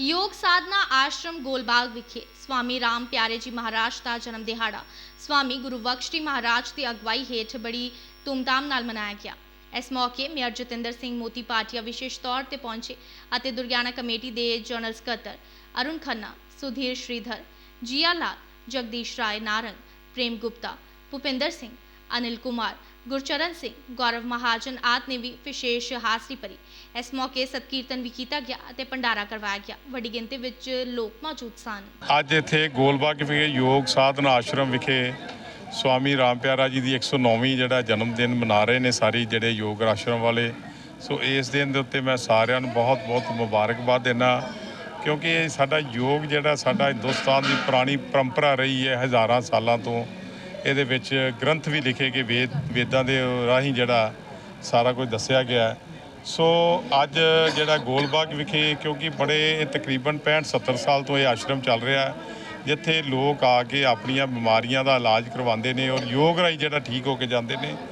ਯੋਗ ਸਾਧਨਾ ਆਸ਼ਰਮ ਗੋਲਬਾਗ ਵਿਖੇ ਸਵਾਮੀ ਰਾਮ ਪਿਆਰੇ ਜੀ ਮਹਾਰਾਜ ਦਾ ਜਨਮ ਦਿਹਾੜਾ। ਸਵਾਮੀ ਗੁਰੂ ਬਖਸ਼ ਜੀ ਮਹਾਰਾਜ ਦੀ ਅਗਵਾਈ ਹੇਠ ਬੜੀ ਧੂਮਧਾਮ ਨਾਲ ਮਨਾਇਆ ਗਿਆ। ਇਸ ਮੌਕੇ ਮੇਅਰ ਜਤਿੰਦਰ ਸਿੰਘ ਮੋਤੀ ਪਾਟਿਆ ਵਿਸ਼ੇਸ਼ ਤੌਰ ਤੇ ਪਹੁੰਚੇ ਅਤੇ ਦੁਰਗਿਆਨਾ ਕਮੇਟੀ ਦੇ ਜਨਰਲ ਸਕੱਤਰ ਅਰੁਣ ਖੰਨਾ, ਸੁਧੀਰ ਸ਼੍ਰੀਧਰ ਜੀਆ ਲਾਲ ਜਗਦੀਸ਼ ਰਾਏ ਨਾਰੰਗ ਪ੍ਰੇਮ ਗੁਪਤਾ, ਭੁਪਿੰਦਰ ਸਿੰਘ, ਅਨਿਲ ਕੁਮਾਰ ਗੁਰਚਰਨ ਸਿੰਘ, ਗੌਰਵ ਮਹਾਜਨ ਆਦਿ ਨੇ ਵੀ ਵਿਸ਼ੇਸ਼ ਹਾਜ਼ਰੀ ਭਰੀ। ਇਸ ਮੌਕੇ ਸਤਕੀਰਤਨ ਵੀ ਕੀਤਾ ਗਿਆ ਅਤੇ ਭੰਡਾਰਾ ਕਰਵਾਇਆ ਗਿਆ। ਵੱਡੀ ਗਿਣਤੀ ਵਿੱਚ ਲੋਕ ਮੌਜੂਦ ਸਨ। ਅੱਜ ਇੱਥੇ ਗੋਲਬਾਗ ਵਿਖੇ ਯੋਗ ਸਾਧਨ ਆਸ਼ਰਮ ਵਿਖੇ ਸਵਾਮੀ ਰਾਮ ਪਿਆਰਾ ਜੀ ਦੀ 109ਵੀਂ ਜਿਹੜਾ ਜਨਮ ਦਿਨ ਮਨਾ ਰਹੇ ਨੇ ਸਾਰੀ ਜਿਹੜੇ ਯੋਗ ਆਸ਼ਰਮ ਵਾਲੇ। ਸੋ ਇਸ ਦਿਨ ਦੇ ਉੱਤੇ ਮੈਂ ਸਾਰਿਆਂ ਨੂੰ ਬਹੁਤ ਬਹੁਤ ਮੁਬਾਰਕਬਾਦ ਦਿੰਦਾ ਕਿਉਂਕਿ ਇਹ ਸਾਡਾ ਯੋਗ ਜਿਹੜਾ ਸਾਡਾ ਹਿੰਦੁਸਤਾਨ ਦੀ ਪੁਰਾਣੀ ਪਰੰਪਰਾ ਰਹੀ ਹੈ ਹਜ਼ਾਰਾਂ ਸਾਲਾਂ ਤੋਂ। ਇਹਦੇ ਵਿੱਚ ਗ੍ਰੰਥ ਵੀ ਲਿਖੇ ਗਏ ਵੇਦ, ਵੇਦਾਂ ਦੇ ਰਾਹੀਂ ਜਿਹੜਾ ਸਾਰਾ ਕੁਝ ਦੱਸਿਆ ਗਿਆ ਸੋ ਅੱਜ ਜਿਹੜਾ ਗੋਲਬਾਗ ਵਿਖੇ, ਕਿਉਂਕਿ ਬੜੇ ਤਕਰੀਬਨ 65 70 ਸਾਲ ਤੋਂ ਇਹ ਆਸ਼ਰਮ ਚੱਲ ਰਿਹਾ ਹੈ, ਜਿੱਥੇ ਲੋਕ ਆ ਕੇ ਆਪਣੀਆਂ ਬਿਮਾਰੀਆਂ ਦਾ ਇਲਾਜ ਕਰਵਾਉਂਦੇ ਨੇ ਔਰ ਯੋਗ ਰਾਹੀਂ ਜਿਹੜਾ ਠੀਕ ਹੋ ਕੇ ਜਾਂਦੇ ਨੇ।